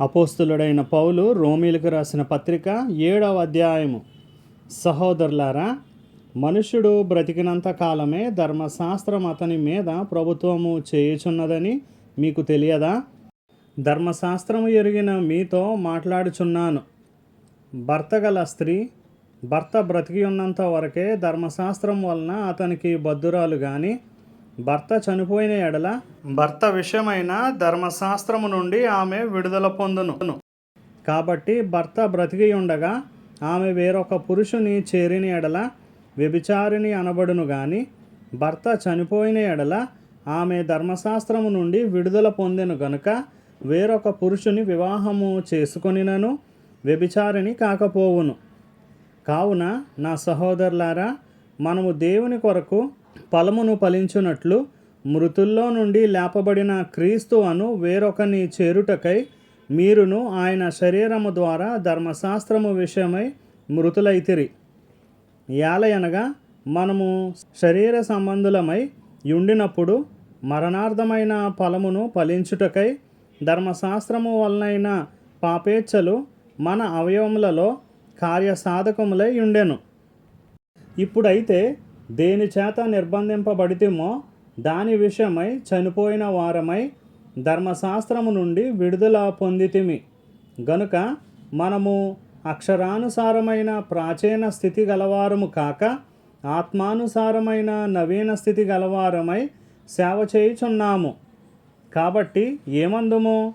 అపోస్తులుడైన పౌలు రోమీలకు రాసిన పత్రిక ఏడవ అధ్యాయము. సహోదరులారా మనుష్యుడు బ్రతికినంత కాలమే ధర్మశాస్త్రం అతని మీద ప్రభుత్వము చేయుచున్నదని మీకు తెలియదా? ధర్మశాస్త్రము ఎరిగిన మీతో మాట్లాడుచున్నాను. భర్త గల స్త్రీ భర్త బ్రతికి ఉన్నంత వరకే ధర్మశాస్త్రం వలన అతనికి బద్దురాలు కానీ భర్త చనిపోయిన ఎడల భర్త విషయమైన ధర్మశాస్త్రము నుండి ఆమె విడుదల పొందును. కాబట్టి భర్త బ్రతికి ఉండగా ఆమె వేరొక పురుషుని చేరిన ఎడల వ్యభిచారిణి అనబడును గాని భర్త చనిపోయిన ఎడల ఆమె ధర్మశాస్త్రము నుండి విడుదల పొందెను గనుక వేరొక పురుషుని వివాహము చేసుకొనినను వ్యభిచారిణి కాకపోవును. కావున నా సహోదరులారా మనము దేవుని కొరకు ఫలమును ఫలించునట్లు మృతుల్లో నుండి లేపబడిన క్రీస్తు అను వేరొకని చేరుటకై మీరును ఆయన శరీరము ద్వారా ధర్మశాస్త్రము విషయమై మృతులైతిరి. యాలయనగా మనము శరీర సంబంధులమై ఉండినప్పుడు మరణార్థమైన ఫలమును ఫలించుటకై ధర్మశాస్త్రము వలనైన పాపేచ్ఛలు మన అవయవములలో కార్యసాధకములై ఉండెను ఇప్పుడైతే దేని చేత నిర్బంధింపబడితేమో దాని విషయమై చనిపోయిన వారమై ధర్మశాస్త్రము నుండి విడుదల పొందితిమి. గనుక మనము అక్షరానుసారమైన ప్రాచీన స్థితి గలవారము కాక ఆత్మానుసారమైన నవీన స్థితి గలవారమై సేవ చేయుచున్నాము. కాబట్టి ఏమందుము?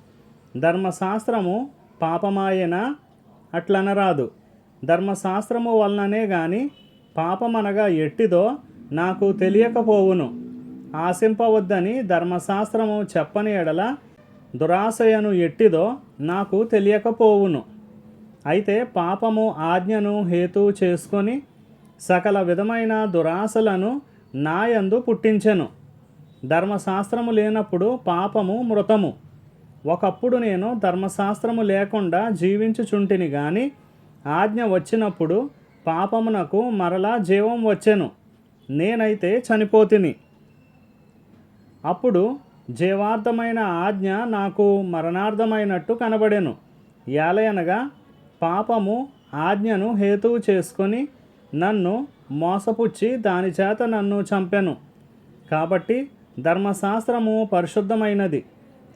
ధర్మశాస్త్రము పాపమాయన? అట్లనరాదు. ధర్మశాస్త్రము వలననే కానీ పాపమనగా ఎట్టిదో నాకు తెలియకపోవును. ఆశింపవద్దని ధర్మశాస్త్రము చెప్పని ఎడల దురాశయను ఎట్టిదో నాకు తెలియకపోవును. అయితే పాపము ఆజ్ఞను హేతు చేసుకొని సకల విధమైన దురాశలను నాయందు పుట్టించెను. ధర్మశాస్త్రము లేనప్పుడు పాపము మృతము. ఒకప్పుడు నేను ధర్మశాస్త్రము లేకుండా జీవించుచుంటిని గాని ఆజ్ఞ వచ్చినప్పుడు పాపమునకు మరలా జీవం వచ్చెను. నేనైతే చనిపోతిని. అప్పుడు జీవార్థమైన ఆజ్ఞ నాకు మరణార్థమైనట్టు కనబడెను. యాలయనగా పాపము ఆజ్ఞను హేతువు చేసుకొని నన్ను మోసపుచ్చి దాని చేత నన్ను చంపెను. కాబట్టి ధర్మశాస్త్రము పరిశుద్ధమైనది.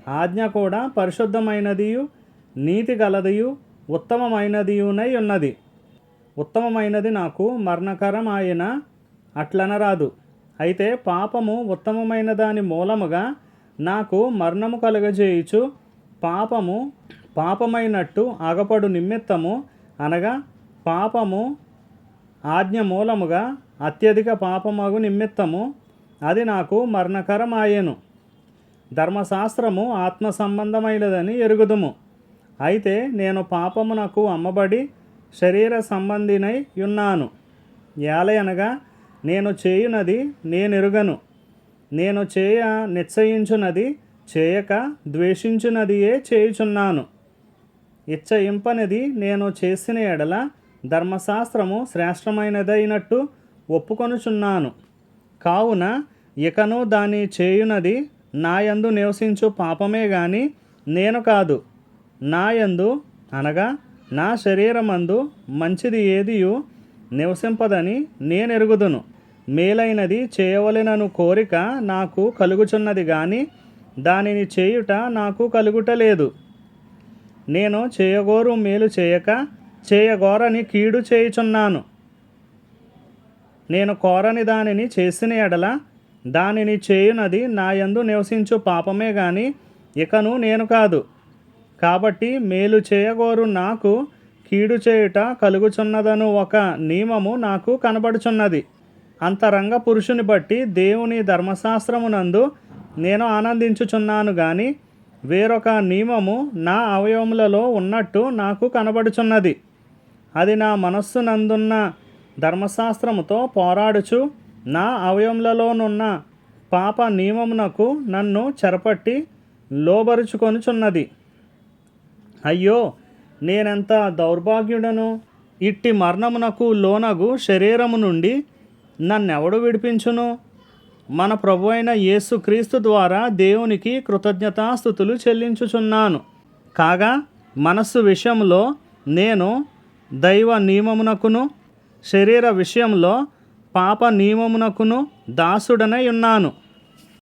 ఆజ్ఞ కూడా పరిశుద్ధమైనదియు నీతి గలదియు ఉత్తమమైనదియునై ఉన్నది. ఉత్తమమైనది నాకు మరణకరం ఆయన అట్లనరాదు. అయితే పాపము ఉత్తమమైన దాని మూలముగా నాకు మరణము కలుగజేయుచు పాపము పాపమైనట్టు అగపడు నిమిత్తము అనగా పాపము ఆజ్ఞ మూలముగా అత్యధిక పాపమగు నిమిత్తము అది నాకు మరణకరమాయెను. ధర్మశాస్త్రము ఆత్మ సంబంధమైనదని ఎరుగుదుము. అయితే నేను పాపమునకు అమ్మబడి శరీర సంబంధినై ఉన్నాను. యాలయనగా నేను చేయునది నేనెరుగను. నేను చేయ నిశ్చయించున్నది చేయక ద్వేషించున్నదియే చేయుచున్నాను. ఇచ్చయింపనిది నేను చేసిన ఎడల ధర్మశాస్త్రము శ్రేష్టమైనదైనట్టు ఒప్పుకొనుచున్నాను. కావున ఇకను దాని చేయునది నాయందు నివసించు పాపమే గాని నేను కాదు. నాయందు అనగా నా శరీరమందు మంచిది ఏదియు నివసింపదని నేనెరుగుదును. మేలైనది చేయవలెనను కోరిక నాకు కలుగుచున్నది కానీ దానిని చేయుట నాకు కలుగుటలేదు. నేను చేయగోరు మేలు చేయక చేయగోరని కీడు చేయుచున్నాను. నేను కోరని దానిని చేసిన ఎడల దానిని చేయునది నా యందు నివసించు పాపమే గాని ఇకను నేను కాదు. కాబట్టి మేలు చేయగోరు నాకు కీడు చేయుట కలుగుచున్నదను ఒక నియమము నాకు కనబడుచున్నది. అంతరంగ పురుషుని బట్టి దేవుని ధర్మశాస్త్రమునందు నేను ఆనందించుచున్నాను గాని వేరొక నియమము నా అవయవములలో ఉన్నట్టు నాకు కనబడుచున్నది. అది నా మనస్సునందున్న ధర్మశాస్త్రముతో పోరాడుచు నా అవయవములలోనున్న పాప నియమమునకు నన్ను చెరపట్టి లోబరుచుకొనుచున్నది. అయ్యో నేనెంత దౌర్భాగ్యుడను? ఇట్టి మరణమునకు లోనగు శరీరము నుండి నన్నెవడు విడిపించును? మన ప్రభు అయిన యేసుక్రీస్తు ద్వారా దేవునికి కృతజ్ఞతాస్థుతులు చెల్లించుచున్నాను. కాగా మనస్సు విషయంలో నేను దైవ నియమమునకును శరీర విషయంలో పాప నియమమునకును దాసుడనై ఉన్నాను.